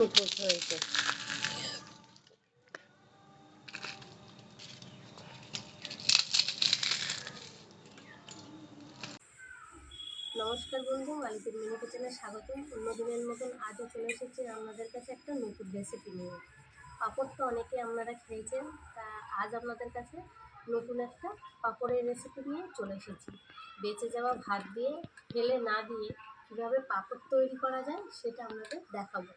হয়েছে নমস্কার বন্ধু মালিকের মিনি কিচেনে স্বাগত অন্য দিনের মতন আজও চলে এসেছি আপনাদের কাছে একটা নতুন রেসিপি নিয়ে। পাঁপড় তো অনেকে আপনারা খেয়েছেন, তা আজ আপনাদের কাছে নতুন একটা পাঁপড়ের রেসিপি নিয়ে চলে এসেছি। বেঁচে যাওয়া ভাত দিয়ে, ফেলে না দিয়ে কীভাবে পাঁপড় তৈরি করা যায় সেটা আপনাদের দেখাবো।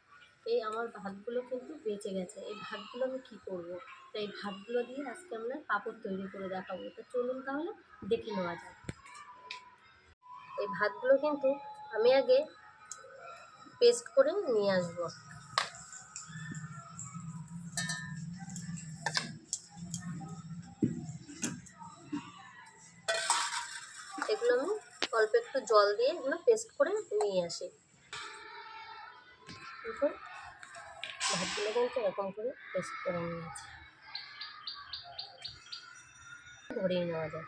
এই আমার ভাতগুলো কিন্তু বেঁচে গেছে। এই ভাতগুলো আমি কী করব? তো এই ভাতগুলো দিয়ে আজকে আমরা পাঁপড় তৈরি করে দেখাবো। তো চলুন তাহলে দেখে নেওয়া যাক। এই ভাতগুলো কিন্তু আমি আগে পেস্ট করে নিয়ে আসব। এগুলো আমি অল্প একটু জল দিয়ে এগুলো পেস্ট করে নিয়ে আসি। ভাতগুলো কিন্তু এরকম করে পেস্ট করে নিয়েছি। ধরিয়ে নেওয়া যায়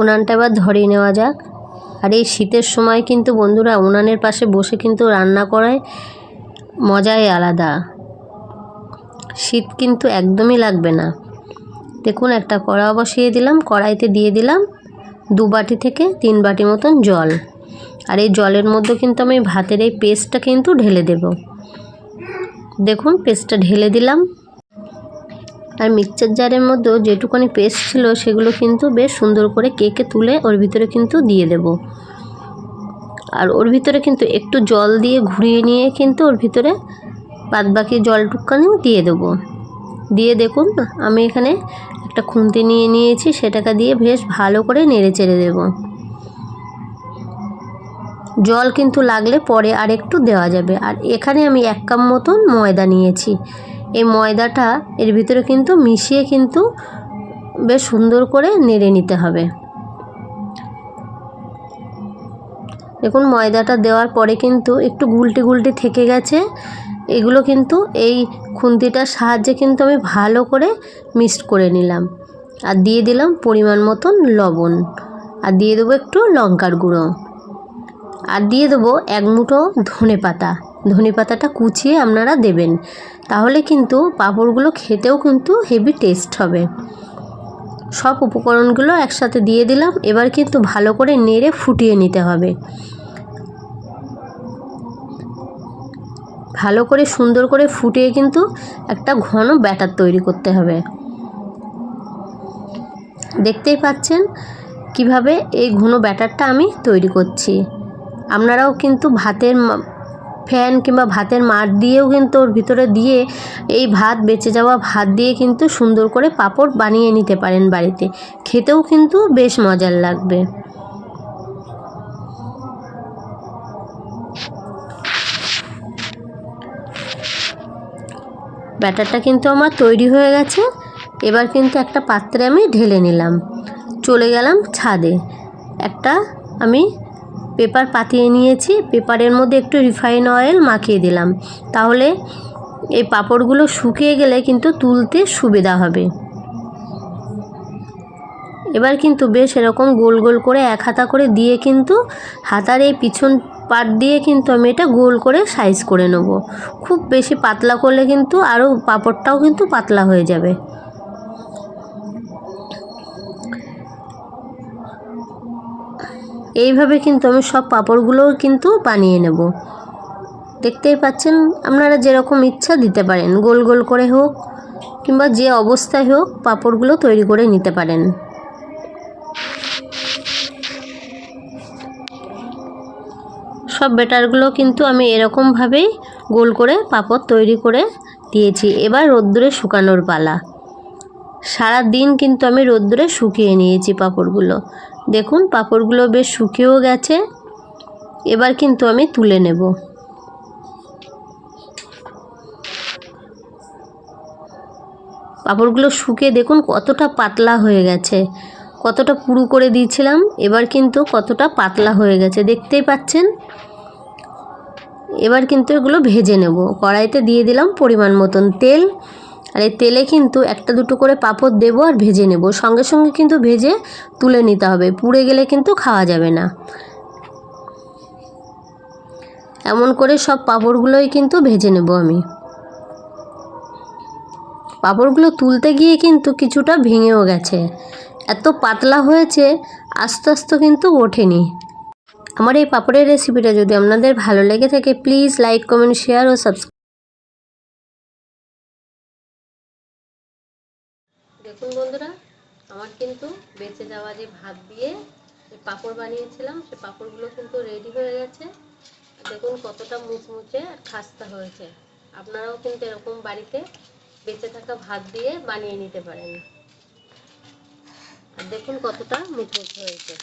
উনানটা এবার ধরিয়ে নেওয়া যাক। আর এই শীতের সময় কিন্তু বন্ধুরা উনানের পাশে বসে কিন্তু রান্না করায় মজাই আলাদা। শীত কিন্তু একদমই লাগবে না। দেখুন, একটা কড়া বসিয়ে দিলাম, কড়াইতে দিয়ে দিলাম দু বাটি থেকে তিন বাটি মতন জল। আর এই জলের মধ্যে কিন্তু আমি ভাতের এই পেস্টটা কিন্তু ঢেলে দেব। দেখুন পেস্টটা ঢেলে দিলাম। আর মিক্সচার জারের মধ্যেও যেটুকুনি পেস্ট ছিল, সেগুলো কিন্তু বেশ সুন্দর করে কেকে তুলে ওর ভিতরে কিন্তু দিয়ে দেব। আর ওর ভিতরে কিন্তু একটু জল দিয়ে ঘুরিয়ে নিয়ে কিন্তু ওর ভিতরে বাদ বাকি জলটুকানিও দিয়ে দেবো। দিয়ে দেখুন, আমি এখানে একটা খুন্তি নিয়ে নিয়েছি, সেটাকে দিয়ে বেশ ভালো করে নেড়ে চেড়ে দেব। জল কিন্তু লাগলে পরে আর একটু দেওয়া যাবে। আর এখানে আমি এক কাপ মতন ময়দা নিয়েছি। এই ময়দাটা এর ভিতরে কিন্তু মিশিয়ে কিন্তু বেশ সুন্দর করে নেড়ে নিতে হবে। দেখুন, ময়দাটা দেওয়ার পরে কিন্তু একটু গুলটি গুলটি থেকে গেছে। এগুলো কিন্তু এই খুন্তিটার সাহায্যে কিন্তু আমি ভালো করে মিক্সড করে নিলাম। আর দিয়ে দিলাম পরিমাণ মতন লবণ। আর দিয়ে দেবো একটু লঙ্কার গুঁড়ো। আর দিয়ে দেবো এক মুঠো ধনে পাতা। ধনে পাতাটা কুচিয়ে আপনারা দেবেন। তাহলে কিন্তু পাঁপড়গুলো খেতেও কিন্তু হেভি টেস্ট হবে। সব উপকরণগুলো একসাথে দিয়ে দিলাম। এবার কিন্তু ভালো করে নেড়ে ফুটিয়ে নিতে হবে। ভালো করে সুন্দর করে ফুটিয়ে কিন্তু একটা ঘন ব্যাটার তৈরি করতে হবে। দেখতেই পাচ্ছেন কীভাবে এই ঘন ব্যাটারটা আমি তৈরি করছি। আপনারাও কিন্তু ভাতের ফ্যান কিংবা ভাতের মাঠ দিয়েও কিন্তু ওর ভিতরে দিয়ে এই ভাত বেঁচে যাওয়া ভাত দিয়ে কিন্তু সুন্দর করে পাঁপড় বানিয়ে নিতে পারেন বাড়িতে। খেতেও কিন্তু বেশ মজার লাগবে। ব্যাটারটা কিন্তু আমার তৈরি হয়ে গেছে। এবার কিন্তু একটা পাত্রে আমি ঢেলে নিলাম। চলে গেলাম ছাদে। একটা আমি পেপার পাতিয়ে নিয়েছি, পেপারের মধ্যে একটু রিফাইন অয়েল মাখিয়ে দিলাম। তাহলে এই পাঁপড়গুলো শুকিয়ে গেলে কিন্তু তুলতে সুবিধা হবে। এবার কিন্তু বেশ এরকম গোল গোল করে এক হাতা করে দিয়ে কিন্তু হাতার এই পিছন পাট দিয়ে কিন্তু আমি এটা গোল করে সাইজ করে নেব। খুব বেশি পাতলা করলে কিন্তু আরও পাঁপড়টাও কিন্তু পাতলা হয়ে যাবে। এইভাবে কিন্তু আমি সব পাঁপড়গুলোও কিন্তু বানিয়ে নেব। দেখতেই পাচ্ছেন, আপনারা যেরকম ইচ্ছা দিতে পারেন, গোল গোল করে হোক কিংবা যে অবস্থায় হোক পাঁপড়গুলো তৈরি করে নিতে পারেন। সব বেটারগুলো কিন্তু আমি এরকমভাবেই গোল করে পাঁপড় তৈরি করে দিয়েছি। এবার রোদ্দুরে শুকানোর পালা। সারা দিন কিন্তু আমি রোদ্দুরে শুকিয়ে নিয়েছি পাঁপড়গুলো। দেখুন, পাঁপড়গুলো বেশ শুকিয়েও গেছে। এবার কিন্তু আমি তুলে নেব। পাঁপড়গুলো শুকিয়ে দেখুন, কতটা পাতলা হয়ে গেছে। কতটা পুরু করে দিয়েছিলাম, এবার কিন্তু কতটা পাতলা হয়ে গেছে। দেখতেই পাচ্ছেন? এবার কিন্তু এগুলো ভেজে নেব। কড়াইতে দিয়ে দিলাম পরিমাণ মতন তেল। আর এই তেলে কিন্তু একটা দুটো করে পাঁপড় দেবো আর ভেজে নেব। সঙ্গে সঙ্গে কিন্তু ভেজে তুলে নিতে হবে। পুড়ে গেলে কিন্তু খাওয়া যাবে না। এমন করে সব পাঁপড়গুলোই কিন্তু ভেজে নেব আমি। পাঁপড়গুলো তুলতে গিয়ে কিন্তু কিছুটা ভেঙেও গেছে। এত পাতলা হয়েছে, আস্তে আস্তে কিন্তু ওঠেনি। আমার এই পাঁপড়ের রেসিপিটা যদি আপনাদের ভালো লেগে থাকে প্লিজ লাইক কমেন্ট শেয়ার ও সাবস্ক্রাইব দেখুন বন্ধুরা, আমার কিন্তু বেঁচে যাওয়া যে ভাত দিয়ে যে পাঁপড় বানিয়েছিলাম, সে পাঁপড়গুলো কিন্তু রেডি হয়ে গেছে। দেখুন কতটা মুচমুচে আর খাস্তা হয়েছে। আপনারাও কিন্তু এরকম বাড়িতে বেঁচে থাকা ভাত দিয়ে বানিয়ে নিতে পারেন। আর দেখুন কতটা মুচমুচে হয়েছে।